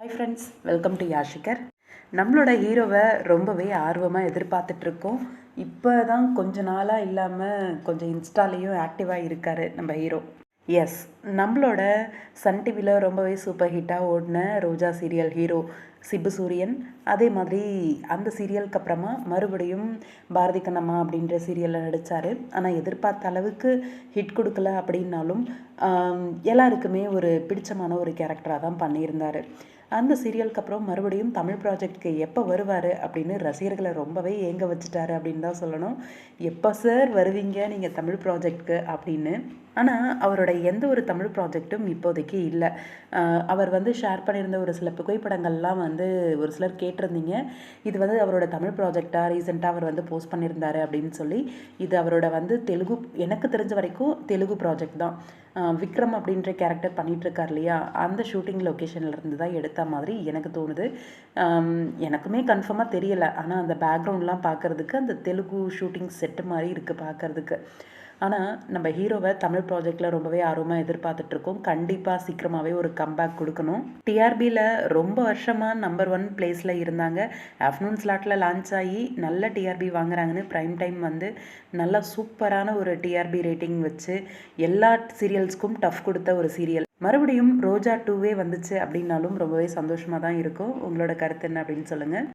Hi friends welcome to யாஷிகர் நம்மளோட ஹீரோவை ரொம்பவே ஆர்வமாக எதிர்பார்த்துட்ருக்கோம். இப்போ தான் கொஞ்ச நாளாக இல்லாமல் கொஞ்சம் இன்ஸ்டாலேயும் ஆக்டிவாக இருக்கார் நம்ம ஹீரோ. எஸ் நம்மளோட சன் டிவியில் ரொம்பவே சூப்பர் ஹிட்டாக ஓடின ரோஜா சீரியல் ஹீரோ சிப்பு சூரியன் அதே மாதிரி அந்த சீரியலுக்கு அப்புறமா மறுபடியும் பாரதி கண்ணம்மா அப்படின்ற சீரியலில் நடித்தார் ஆனால் எதிர்பார்த்த அளவுக்கு ஹிட் கொடுக்கல அப்படின்னாலும் எல்லாருக்குமே ஒரு பிடிச்சமான ஒரு கேரக்டராக தான் பண்ணியிருந்தார். அந்த சீரியலுக்கு அப்புறம் மறுபடியும் தமிழ் ப்ராஜெக்ட்க்கு எப்போ வருவார் அப்படின்னு ரசிகர்களை ரொம்பவே ஏங்க வச்சுட்டாரு அப்படின்னு தான் சொல்லணும். எப்போ சார் வருவீங்க நீங்கள் தமிழ் ப்ராஜெக்ட்க்கு அப்படின்னு. ஆனால் அவரோட எந்த ஒரு தமிழ் ப்ராஜெக்ட்டும் இப்போதைக்கு இல்லை. அவர் வந்து ஷேர் பண்ணியிருந்த ஒரு சில புகைப்படங்கள்லாம் வந்து வந்து ஒரு சிலர் கேட்டிருந்தீங்க. இது வந்து அவரோட தமிழ் ப்ராஜெக்டாக ரீசெண்டாக அவர் வந்து போஸ்ட் பண்ணியிருந்தாரு அப்படின்னு சொல்லி இது அவரோட வந்து தெலுங்கு எனக்கு தெரிஞ்ச வரைக்கும் தெலுங்கு ப்ராஜெக்ட் தான். விக்ரம் அப்படின்ற கேரக்டர் பண்ணிகிட்ருக்கார் இல்லையா? அந்த ஷூட்டிங் லொக்கேஷன்லேருந்து தான் எடுத்த மாதிரி எனக்கு தோணுது. எனக்குமே கன்ஃபார்மாக தெரியலை. ஆனால் அந்த பேக்ரவுண்ட்லாம் பார்க்கறதுக்கு அந்த தெலுங்கு ஷூட்டிங் செட்டு மாதிரி இருக்குது பார்க்குறதுக்கு. ஆனால் நம்ம ஹீரோவை தமிழ் ப்ராஜெக்டில் ரொம்பவே ஆர்வமாக எதிர்பார்த்துட்ருக்கோம். கண்டிப்பாக சீக்கிரமாகவே ஒரு கம்பேக் கொடுக்கணும். டிஆர்பியில் ரொம்ப வருஷமாக நம்பர் ஒன் பிளேஸில் இருந்தாங்க. ஆஃப்டர்நூன் ஸ்லாட்டில் லான்ச் ஆகி நல்ல டிஆர்பி வாங்குறாங்கன்னு ப்ரைம் டைம் வந்து நல்ல சூப்பரான ஒரு டிஆர்பி ரேட்டிங் வச்சு எல்லா சீரியல்ஸ்க்கும் டஃப் கொடுத்த ஒரு சீரியல் மறுபடியும் ரோஜா டூவே வந்துச்சு அப்படின்னாலும் ரொம்பவே சந்தோஷமாக தான் இருக்கும். உங்களோட கருத்து என்ன அப்படின்னு சொல்லுங்கள்